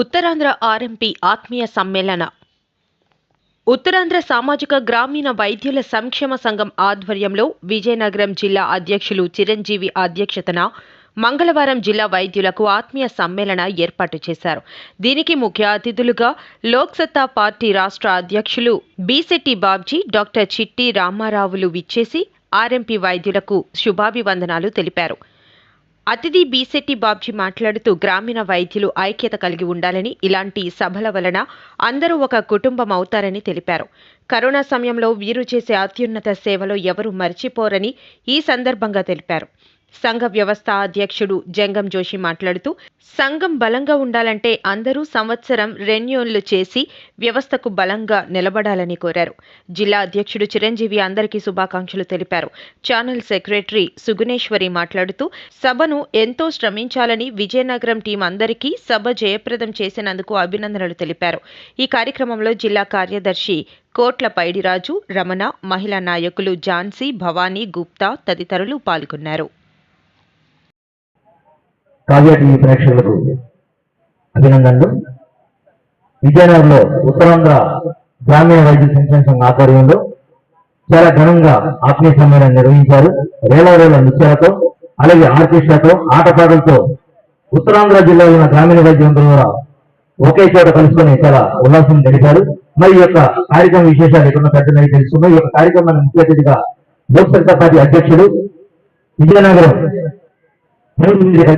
Uttarandhra RMP ఆత్మీయ సమ్మేళన. ఉత్తరాంధ్ర సామాజిక గ్రామీణ వైద్యుల సంక్షేమ సంఘం ఆధ్వర్యంలో విజయనగరం జిల్లా అధ్యక్షులు చిరంజీవి అధ్యక్షతన మంగళవారం జిల్లా వైద్యులకు ఆత్మీయ సమ్మేళన ఏర్పాటు చేశారు. దీనికి ముఖ్య అతిథులుగా లోక్సత్తా పార్టీ రాష్ట్ర అధ్యక్షులు బీసెట్టి బాబ్జీ డాక్టర్ చిట్టి రామారావులు విచ్చేసి ఆర్ఎంపీ వైద్యులకు శుభాభివందనాలు తెలిపారు. అతిథి బీసెట్టి బాబ్జీ మాట్లాడుతూ గ్రామీణ వైద్యులు ఐక్యత కలిగి ఉండాలని ఇలాంటి సభల వలన అందరూ ఒక కుటుంబం అవుతారని తెలిపారు. కరోనా సమయంలో వీరు చేసే అత్యున్నత సేవలో ఎవరూ మర్చిపోరని ఈ సందర్భంగా తెలిపారు. సంఘ వ్యవస్థ అధ్యక్షుడు జంగం జోషి మాట్లాడుతూ సంఘం బలంగా ఉండాలంటే అందరూ సంవత్సరం రెన్యూన్లు చేసి వ్యవస్థకు బలంగా నిలబడాలని కోరారు. జిల్లా అధ్యక్షుడు చిరంజీవి అందరికీ శుభాకాంక్షలు తెలిపారు. ఛానల్ సెక్రటరీ సుగుణేశ్వరి మాట్లాడుతూ సభను ఎంతో శ్రమించాలని విజయనగరం టీం అందరికీ సభ జయప్రదం చేసినందుకు అభినందనలు తెలిపారు. ఈ కార్యక్రమంలో జిల్లా కార్యదర్శి కోట్ల పైడిరాజు రమణ మహిళా నాయకులు ఝాన్సీ భవానీ గుప్తా తదితరులు పాల్గొన్నారు. కావ్య టీవీ ప్రేక్షకులకు అభినందనలు. విజయనగరంలో ఉత్తరాంధ్ర గ్రామీణ వైద్య సంక్షేమ సంఘ ఆధ్వర్యంలో చాలా ఘనంగా ఆత్మీయ సమ్మేళనం నిర్వహించారు. వేల వేల నృత్యాలతో అలాగే ఆర్కెస్ట్రాతో ఆటపాటలతో ఉత్తరాంధ్ర జిల్లాలో ఉన్న గ్రామీణ వైద్యులందరూ కూడా ఒకే చోట కలుసుకొని చాలా ఉల్లాసం గడిపారు. మరి ఈ యొక్క కార్యక్రమం విశేషాలు ఎక్కడ పెద్దనని తెలుసుకున్నాం ఈ యొక్క కార్యక్రమాన్ని ముఖ్య అతిథిగా లోక్సత్తా పార్టీ అధ్యక్షుడు విజయనగరం